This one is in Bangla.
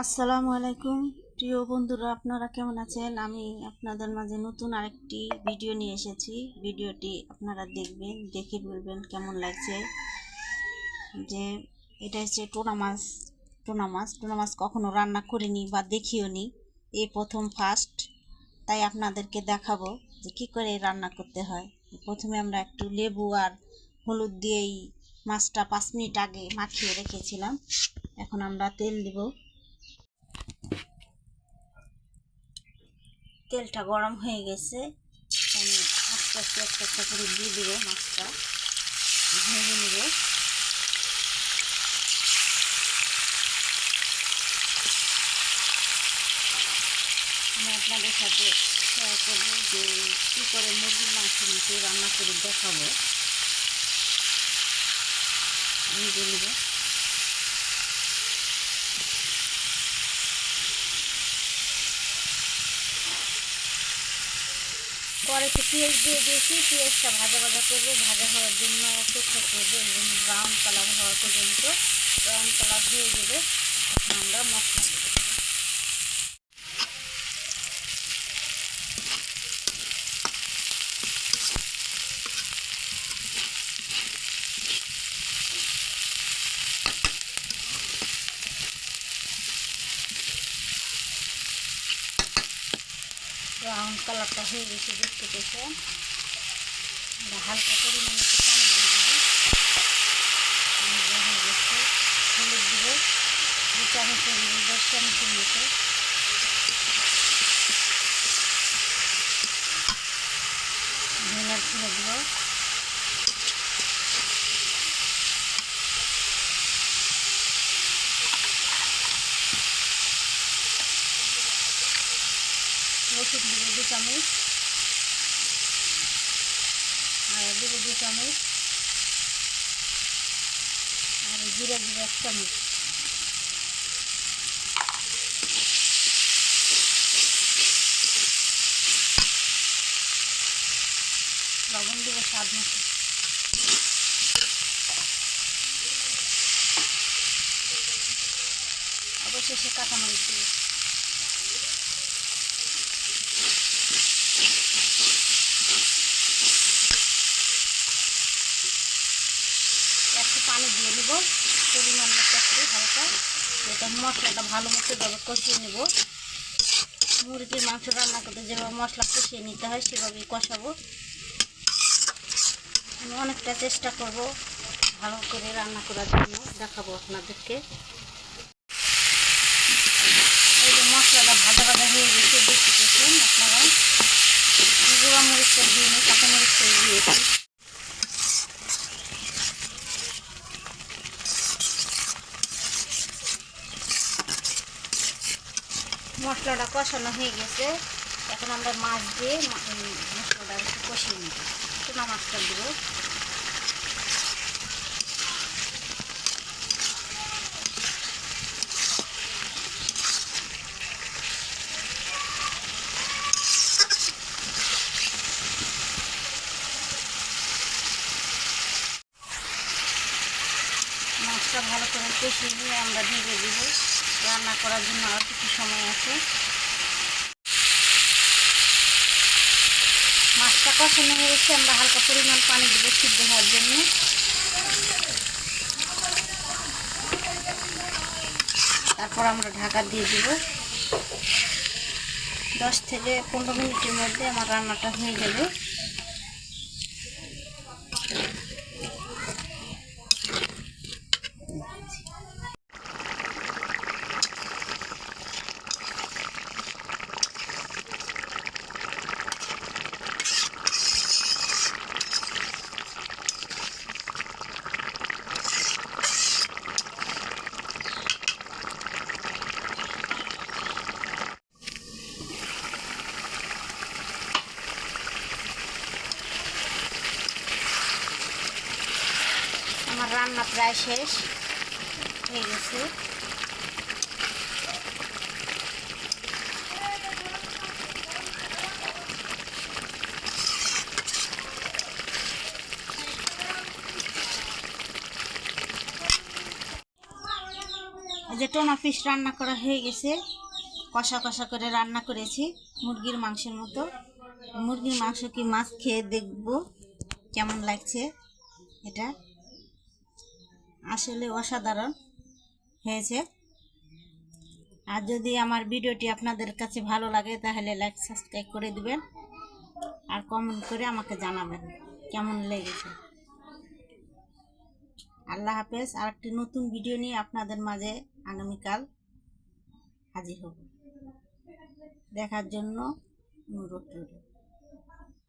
আসসালামু আলাইকুম। প্রিয় বন্ধুরা, আপনারা কেমন আছেন? আমি আপনাদের মাঝে নতুন আরেকটি ভিডিও নিয়ে এসেছি। ভিডিওটি আপনারা দেখবেন, দেখে বলবেন কেমন লাগছে। যে এটা হচ্ছে টোনা মাছ টোনা মাছ। টোনা মাছ কখনো রান্না করিনি বা দেখিও নি। এই প্রথম ফার্স্ট তাই আপনাদেরকে দেখাবো যে কী করে রান্না করতে হয়। প্রথমে আমরা একটু লেবু আর হলুদ দিয়েই মাছটা পাঁচ মিনিট আগে মাখিয়ে রেখেছিলাম। এখন আমরা তেল দিব। তেলটা গরম হয়ে গেছে। আমি আস্তে আস্তে একটা একটা করে দিয়ে দেবো মাছটা। ভেজে নেব। আমি আপনাদের সাথে শেয়ার করব যে কী করে মুরগির মাংস নিতে রান্না করে দেখাবো। ভেজে নেব। পরে তো পেঁয়াজ দিয়ে দিয়েছি, পেঁয়াজটা ভাজা ভাজা করব, ভাজা হওয়ার জন্য অপেক্ষা করব এবং ব্রাউন কালার হওয়া পর্যন্ত ব্রাউন কালার হয়ে তখন আমরা মশলা ব্রাউন কালারটা হয়ে গেছে, দেখতে পেয়েছেন হালকা পরিমাণে হয়ে গেছে হলুদ দিব। দু চামচ দশ চামচ মতো ধনের ফুলে দিব রসুন দিব দু চামচ। আর দিব দু চামচ। আর জিরা দিব এক চামচ। লবণ দিব স্বাদ মতো। অবশেষে কাঁচামরিচ দিব। একটু পানি দিয়ে নেব। পরিমাণ মতো একটু হালকা। এটা মশলাটা ভালো মতো কষিয়ে নেব। মুরগির মাংস রান্না করতে যেভাবে মশলা কষিয়ে নিতে হয়, সেভাবেই কষাবো। আমি অনেকটা চেষ্টা করব ভালো করে রান্না করার জন্য দেখাবো আপনাদেরকে। এই যে মশলাটা ভাজা ভাজা হয়ে গেছে, দেখতে পেয়েছেন আপনারা? গুঁড়া মরিচটা দিয়ে নিই কাঁচা দিয়েছি। মশলাটা কষানো হয়ে গেছে। এখন আমরা মাছ দিয়ে মশলাটা কষিয়ে নিব। চুনা মাছটা দেবো। মাছটা ভালো করে কষিয়ে নিয়ে আমরা ঢেকে দিব। রান্না করার জন্য আর কিছু সময় আছে। মাছটা কষানো হয়ে গেছে, আমরা হালকা পরিমাণ পানি দেবো সিদ্ধ হওয়ার জন্য। তারপর আমরা ঢাকা দিয়ে দিব। দশ থেকে পনেরো মিনিটের মধ্যে আমার রান্নাটা হয়ে যাবে আমার রান্না প্রায় শেষ। হয়ে গেছে যে টোনা ফিশ রান্না করা হয়ে গেছে। কষা কষা করে রান্না করেছি মুরগির মাংসের মতো। মুরগির মাংস কি মাছ খেয়ে দেখব কেমন লাগছে এটা। আসলে অসাধারণ হয়েছে। আর যদি আমার ভিডিওটি আপনাদের কাছে ভালো লাগে, তাহলে লাইক সাবস্ক্রাইব করে দিবেন। আর কমেন্ট করে আমাকে জানাবেন কেমন লেগেছে। আল্লাহ হাফেজ। আর একটি নতুন ভিডিও নিয়ে আপনাদের মাঝে আগামীকাল হাজির হব। দেখার জন্য অনুরোধ রইল।